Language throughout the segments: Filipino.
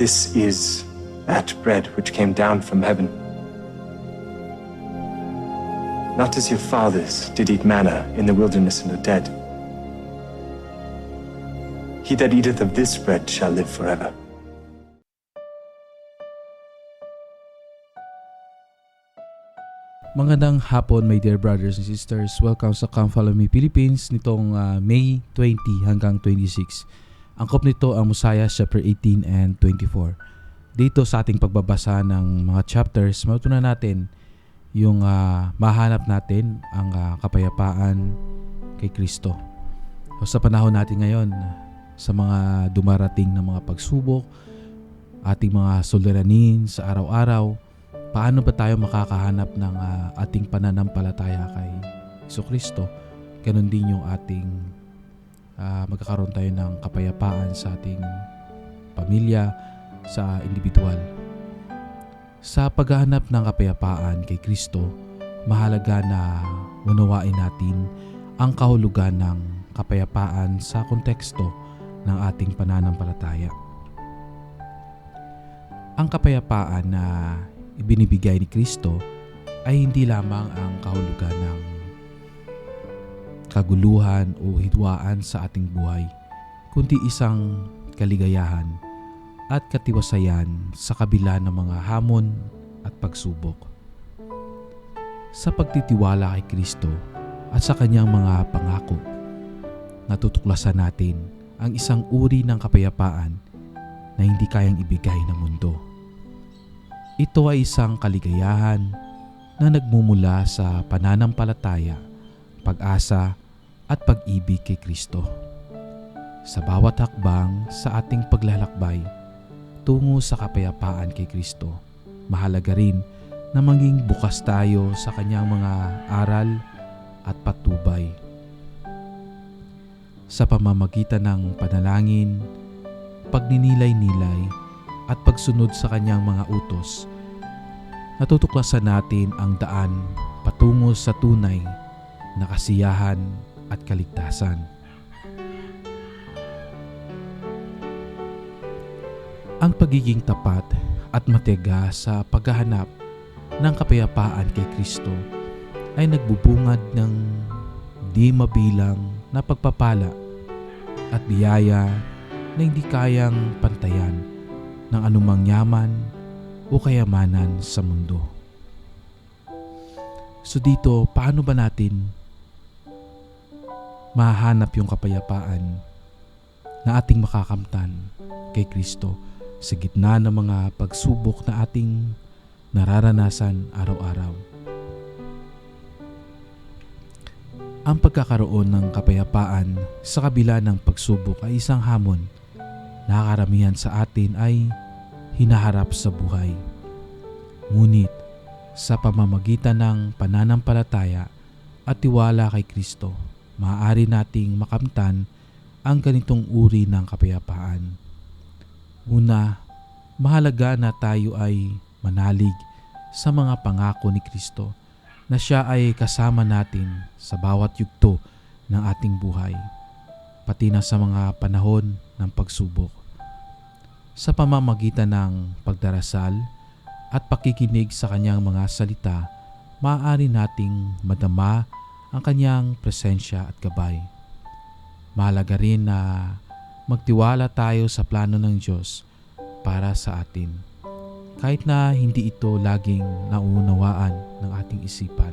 This is that bread which came down from heaven. Not as your fathers did eat manna in the wilderness and are dead. He that eateth of this bread shall live forever. Magandang hapon my dear brothers and sisters. Welcome sa Come Follow Me Philippines nitong ah, May 20 hanggang 26. Angkop nito ang Mosiah chapter 18 and 24. Dito sa ating pagbabasa ng mga chapters, matutunan natin yung ah, mahanap natin ang ah, kapayapaan kay Kristo. So, sa panahon natin ngayon, sa mga dumarating na mga pagsubok, ating mga suliranin sa araw-araw, paano ba tayo makakahanap ng ah, ating pananampalataya kay Iso Kristo? Ganon din yung ating ah, magkakaroon tayo ng kapayapaan sa ating pamilya, sa individual. Sa paghahanap ng kapayapaan kay Kristo, mahalaga na unawain natin ang kahulugan ng kapayapaan sa konteksto ng ating pananampalataya. Ang kapayapaan na ibinibigay ni Kristo ay hindi lamang ang kahulugan ng kaguluhan o hidwaan sa ating buhay, kundi isang kaligayahan at katiwasayan sa kabila ng mga hamon at pagsubok. Sa pagtitiwala kay Kristo at sa kanyang mga pangako, natutuklasan natin ang isang uri ng kapayapaan na hindi kayang ibigay ng mundo. Ito ay isang kaligayahan na nagmumula sa pananampalataya, pag-asa at pag-ibig kay Kristo. Sa bawat hakbang sa ating paglalakbay tungo sa kapayapaan kay Kristo, mahalaga rin na maging bukas tayo sa kanyang mga aral at patubay. Sa pamamagitan ng panalangin, pagninilay-nilay at pagsunod sa kanyang mga utos, natutuklasan natin ang daan patungo sa tunay na kasiyahan at kaligtasan. Ang pagiging tapat at matyaga sa paghahanap ng kapayapaan kay Kristo ay nagbubungad ng di mabilang na pagpapala at biyaya na hindi kayang pantayan ng anumang yaman o kayamanan sa mundo. So dito, paano ba natin mahanap yung kapayapaan na ating makakamtan kay Kristo sa gitna ng mga pagsubok na ating nararanasan araw-araw? Ang pagkakaroon ng kapayapaan sa kabila ng pagsubok ay isang hamon na karamihan sa atin ay hinaharap sa buhay. Ngunit sa pamamagitan ng pananampalataya at tiwala kay Kristo, maaari nating makamtan ang ganitong uri ng kapayapaan. Una, mahalaga na tayo ay manalig sa mga pangako ni Kristo na siya ay kasama natin sa bawat yugto ng ating buhay, pati na sa mga panahon ng pagsubok. Sa pamamagitan ng pagdarasal at pakikinig sa kanyang mga salita, maaari nating madama ang kanyang presensya at gabay. Mahalaga rin na magtiwala tayo sa plano ng Diyos para sa atin kahit na hindi ito laging nauunawaan ng ating isipan.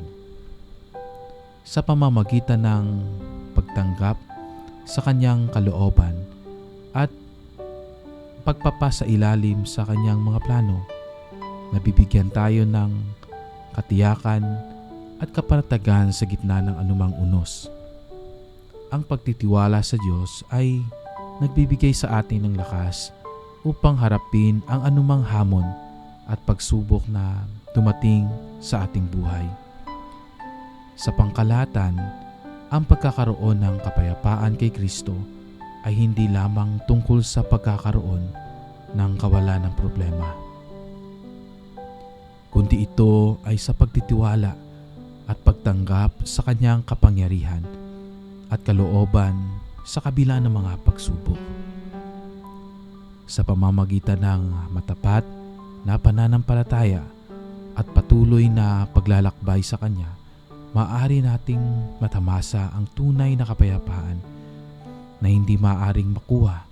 Sa pamamagitan ng pagtanggap sa kanyang kalooban at pagpapasa ilalim sa kanyang mga plano, nabibigyan tayo ng katiyakan at kapanatagan sa gitna ng anumang unos. Ang pagtitiwala sa Diyos ay nagbibigay sa atin ng lakas upang harapin ang anumang hamon at pagsubok na dumating sa ating buhay. Sa pangkalatan, ang pagkakaroon ng kapayapaan kay Kristo ay hindi lamang tungkol sa pagkakaroon ng kawalan ng problema. Kundi ito ay sa pagtitiwala at pagtanggap sa kanyang kapangyarihan at kalooban sa kabila ng mga pagsubok. sa pamamagitan ng matapat na pananampalataya at patuloy na paglalakbay sa Kanya, maaari nating matamasa ang tunay na kapayapaan na hindi maaaring makuha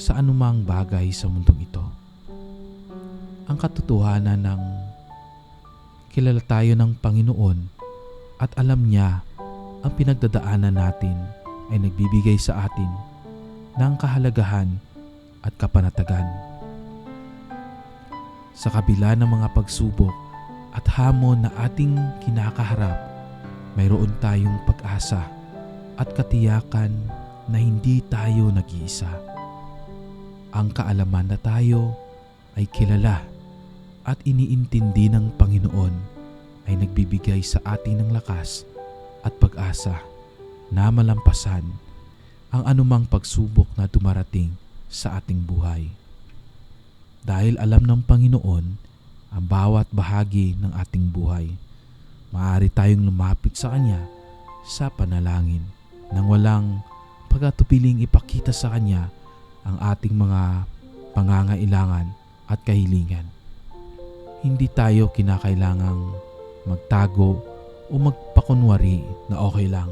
sa anumang bagay sa mundong ito. Ang katotohanan ng kilala tayo ng Panginoon at alam niya ang pinagdadaanan natin ay nagbibigay sa atin ng kahalagahan at kapanatagan. Sa kabila ng mga pagsubok at hamon na ating kinakaharap, mayroon tayong pag-asa at katiyakan na hindi tayo nag-iisa. Ang kaalaman na tayo ay kilala at iniintindi ng Panginoon ay nagbibigay sa atin ng lakas at pag-asa na malampasan ang anumang pagsubok na dumarating sa ating buhay. Dahil alam ng Panginoon ang bawat bahagi ng ating buhay, maaari tayong lumapit sa Kanya sa panalangin nang walang pagkatupiling ipakita sa Kanya ang ating mga pangangailangan at kahilingan. Hindi tayo kinakailangang magtago o magpakunwari na okay lang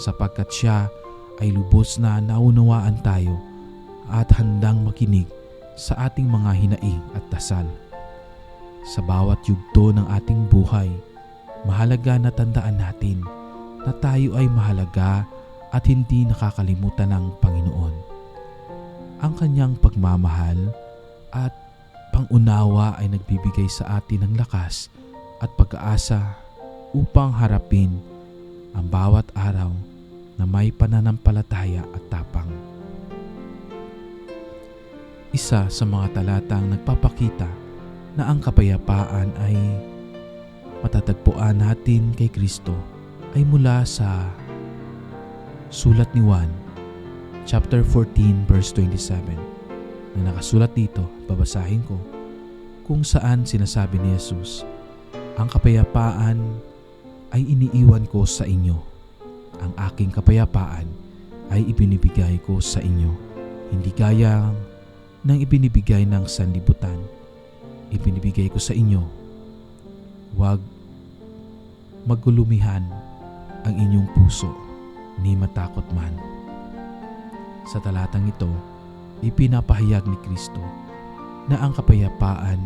sapagkat siya ay lubos na naunawaan tayo at handang makinig sa ating mga hinaing at dasal. Sa bawat yugto ng ating buhay, mahalaga na tandaan natin na tayo ay mahalaga at hindi nakakalimutan ng Panginoon. Ang kanyang pagmamahal at pangunawa ay nagbibigay sa atin ng lakas at pag-aasa upang harapin ang bawat araw na may pananampalataya at tapang. Isa sa mga talatang nagpapakita na ang kapayapaan ay matatagpuan natin kay Kristo ay mula sa sulat ni Juan chapter 14 verse 27 na nakasulat dito, babasahin ko, kung saan sinasabi ni Jesus, ang kapayapaan ay iniiwan ko sa inyo. Ang aking kapayapaan ay ibinibigay ko sa inyo. Hindi gaya ng ibinibigay ng sanlibutan. Ibinibigay ko sa inyo. Huwag magulumihan ang inyong puso ni matakot man. Sa talatang ito, ipinapahayag ni Kristo na ang kapayapaan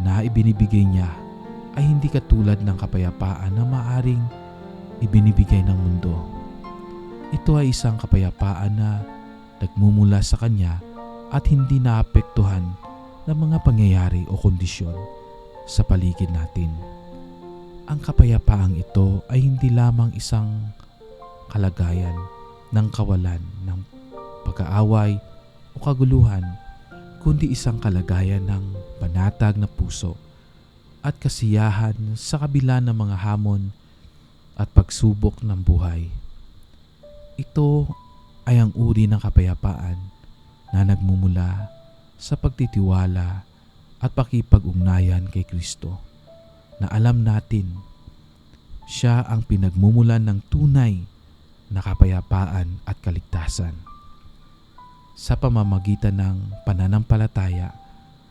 na ibinibigay niya ay hindi katulad ng kapayapaan na maaring ibinibigay ng mundo. Ito ay isang kapayapaan na nagmumula sa Kanya at hindi naapektuhan ng mga pangyayari o kondisyon sa paligid natin. Ang kapayapaang ito ay hindi lamang isang kalagayan ng kawalan ng pag-aaway o kaguluhan, kundi isang kalagayan ng panatag na puso at kasiyahan sa kabila ng mga hamon at pagsubok ng buhay. Ito ay ang uri ng kapayapaan na nagmumula sa pagtitiwala at pakipag-ugnayan kay Kristo na alam natin siya ang pinagmumulan ng tunay na kapayapaan at kaligtasan. Sa pamamagitan ng pananampalataya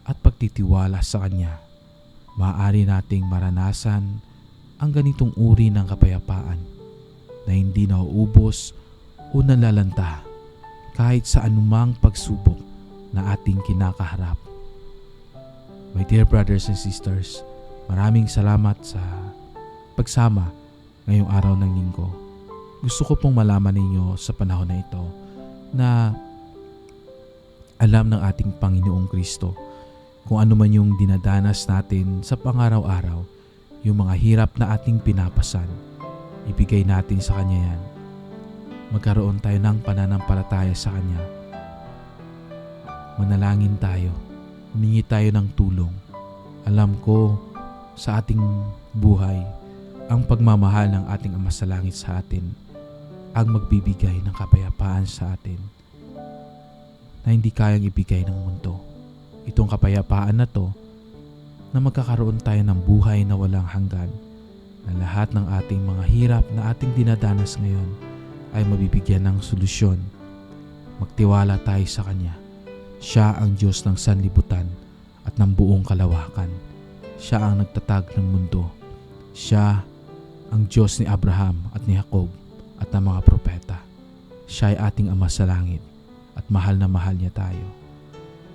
at pagtitiwala sa Kanya, maaari nating maranasan ang ganitong uri ng kapayapaan na hindi nauubos o nalalanta kahit sa anumang pagsubok na ating kinakaharap. My dear brothers and sisters, maraming salamat sa pagsama ngayong araw ng linggo. Gusto ko pong malaman ninyo sa panahon na ito na alam ng ating Panginoong Kristo kung ano man yung dinadanas natin sa pangaraw-araw, yung mga hirap na ating pinapasan, ibigay natin sa Kanya yan. Magkaroon tayo ng pananampalataya sa Kanya. Manalangin tayo. Humingi tayo ng tulong. Alam ko sa ating buhay, ang pagmamahal ng ating Ama sa Langit sa atin ang magbibigay ng kapayapaan sa atin na hindi kayang ibigay ng mundo. Itong kapayapaan na to na magkakaroon tayo ng buhay na walang hanggan na lahat ng ating mga hirap na ating dinadanas ngayon ay mabibigyan ng solusyon. Magtiwala tayo sa Kanya Siya ang Diyos ng sanlibutan at ng buong kalawakan. Siya ang nagtatag ng mundo. Siya ang Diyos ni Abraham at ni Jacob at ng mga propeta. Siya ay ating Ama sa langit at mahal na mahal niya tayo.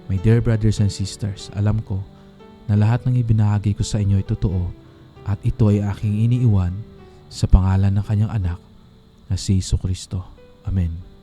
My dear brothers and sisters, alam ko na lahat ng ibinahagi ko sa inyo ay totoo at ito ay aking iniiwan sa pangalan ng kanyang anak na si Iso Kristo. Amen.